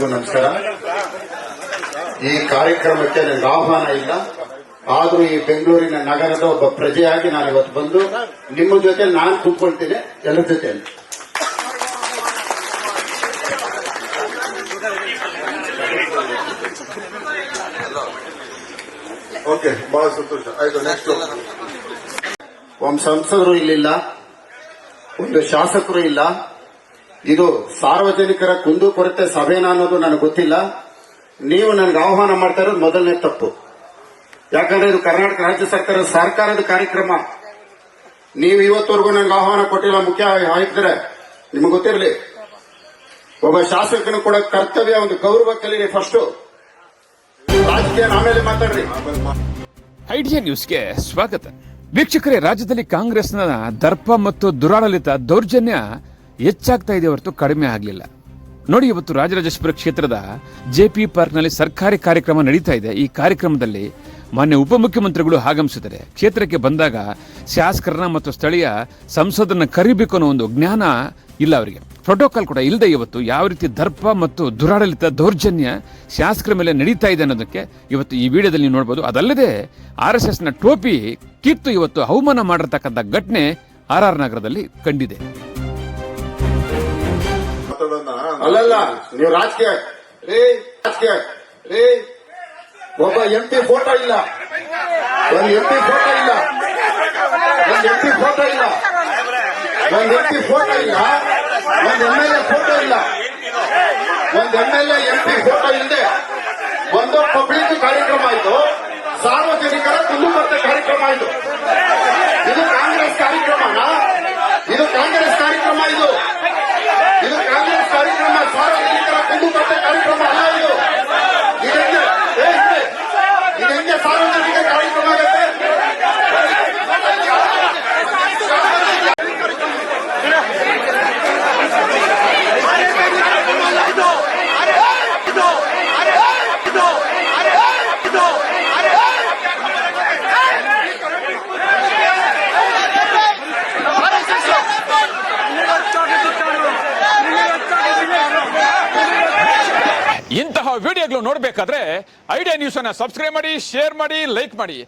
ಎಲ್ರಿಗೂ ನಮಸ್ಕಾರ ಈ ಕಾರ್ಯಕ್ರಮಕ್ಕೆ ನನಗೆ ಆಹ್ವಾನ ಇಲ್ಲ. ಆದರೂ ಈ ಬೆಂಗಳೂರಿನ ನಗರದ ಒಬ್ಬ ಪ್ರಜೆಯಾಗಿ ನಾನು ಇವತ್ತು ಬಂದು ನಿಮ್ಮ ಜೊತೆ ನಾನು ಕೂತ್ಕೊಳ್ತೀನಿ ಎಲ್ಲರ ಜೊತೆ ಓಕೆ ಬಹಳ ಸಂತೋಷ. ಆಯ್ತು ನೆಕ್ಸ್ಟ್ ಒಂದು ಸಂಸದರು ಇಲ್ಲಿಲ್ಲ ಒಂದು ಶಾಸಕರು ಇಲ್ಲ. ಇದು ಸಾರ್ವಜನಿಕರ ಕುಂದುಕೊರತೆ ಸಭೆನ ಅನ್ನೋದು ನನಗೆ ಗೊತ್ತಿಲ್ಲ. ನೀವು ನನಗೆ ಆಹ್ವಾನ ಮಾಡ್ತಾ ಇರೋದು ಮೊದಲನೇ ತಪ್ಪು. ಯಾಕಂದ್ರೆ ಇದು ಕರ್ನಾಟಕ ರಾಜ್ಯ ಸರ್ಕಾರ ಸರ್ಕಾರದ ಕಾರ್ಯಕ್ರಮ. ನೀವು ಇವತ್ತವರೆಗೂ ನನಗೆ ಆಹ್ವಾನ ಕೊಟ್ಟಿಲ್ಲ ಮುಖ್ಯ ಆಯುಕ್ತರೆ. ನಿಮಗೆ ಗೊತ್ತಿರಲಿ. ಒಬ್ಬ ಶಾಸಕನು ಕೂಡ ಕರ್ತವ್ಯ, ಒಂದು ಗೌರವ ಕಲೀರಿ ಫಸ್ಟ್ ರಾಜಕೀಯ ಆಮೇಲೆ ಮಾತಾಡ್ರಿ. ಐಡಿಯಾ ನ್ಯೂಸ್ಗೆ ಸ್ವಾಗತ. ವೀಕ್ಷಕರೇ, ರಾಜ್ಯದಲ್ಲಿ ಕಾಂಗ್ರೆಸ್ನ ದರ್ಪ ಮತ್ತು ದುರಾಡಳಿತ ದೌರ್ಜನ್ಯ ಹೆಚ್ಚಾಗ್ತಾ ಇದೆ ಹೊರತು ಕಡಿಮೆ ಆಗಲಿಲ್ಲ. ನೋಡಿ, ಇವತ್ತು ರಾಜರಾಜೇಶ್ವರ ಕ್ಷೇತ್ರದ ಜೆ ಪಿ ಪಾರ್ಕ್ನಲ್ಲಿ ಸರ್ಕಾರಿ ಕಾರ್ಯಕ್ರಮ ನಡೀತಾ ಇದೆ. ಈ ಕಾರ್ಯಕ್ರಮದಲ್ಲಿ ಮಾನ್ಯ ಉಪಮುಖ್ಯಮಂತ್ರಿಗಳು ಆಗಮಿಸಿದರೆ, ಕ್ಷೇತ್ರಕ್ಕೆ ಬಂದಾಗ ಶಾಸಕರನ್ನ ಮತ್ತು ಸ್ಥಳೀಯ ಸಂಸದರನ್ನ ಕರಿಬೇಕು ಅನ್ನೋ ಒಂದು ಜ್ಞಾನ ಇಲ್ಲ ಅವರಿಗೆ. ಪ್ರೋಟೋಕಾಲ್ ಕೂಡ ಇಲ್ಲದೆ ಇವತ್ತು ಯಾವ ರೀತಿ ದರ್ಪ ಮತ್ತು ದುರಾಡಳಿತ ದೌರ್ಜನ್ಯ ಶಾಸಕರ ಮೇಲೆ ನಡೀತಾ ಇದೆ ಅನ್ನೋದಕ್ಕೆ ಇವತ್ತು ಈ ವಿಡಿಯೋದಲ್ಲಿ ನೀವು ನೋಡಬಹುದು ಅದಲ್ಲದೆ ಆರ್ ಎಸ್ ಎಸ್ನ ಟೋಪಿ ಕಿತ್ತು ಇವತ್ತು ಅವಮಾನ ಮಾಡಿರ್ತಕ್ಕಂಥ ಘಟನೆ ಆರ್ ಆರ್ ನಗರದಲ್ಲಿ ಕಂಡಿದೆ. ಅಲ್ಲಲ್ಲ ನೀವು ರಾಜಕೀಯ. ರೇ. ರಾಜಕೀಯ. ರೇ. ಒಬ್ಬ ಎಂ ಪಿ ಫೋಟೋ ಇಲ್ಲ. ಒಂದು ಎಂ ಪಿ ಫೋಟೋ ಇಲ್ಲ. ಒಂದು ಎಂ ಪಿ ಫೋಟೋ ಇಲ್ಲ. ಒಂದು ಎಂ ಪಿ ಫೋಟೋ ಇಲ್ಲ. ಒಂದು ಎಂ ಎಲ್ ಎ ಫೋಟೋ ಇಲ್ಲ. ಒಂದು M L A M P photo ಇಲ್ಲದೆ ಒಂದು ಪಬ್ಲಿಕ್ ಕಾರ್ಯಕ್ರಮ ಆಯ್ತು. ಸಾರ್ವಜನಿಕರ ಕುಂದುಕೊರತೆ ಕಾರ್ಯಕ್ರಮ ಆಯ್ತು ಇದು ಕಾಂಗ್ರೆಸ್ ಕಾರ್ಯಕ್ರಮನ ಇದು ಕಾಂಗ್ರೆಸ್ ಕಾರ್ಯಕ್ರಮ ಇದು ಇದು ಕಾಂಗ್ರೆಸ್ ಕಾರ್ಯಕ್ರಮ ಸಾರ್ವಜನಿಕರ ಕುಂದುಕೊರತೆ ಕಾರ್ಯಕ್ರಮ ಇಂತಹ ವಿಡಿಯೋಗಳು ನೋಡಬೇಕಾದ್ರೆ ಐಡಿಯಾ ನ್ಯೂಸ್ ಅನ್ನ ಸಬ್ಸ್ಕ್ರೈಬ್ ಮಾಡಿ ಶೇರ್ ಮಾಡಿ ಲೈಕ್ ಮಾಡಿ.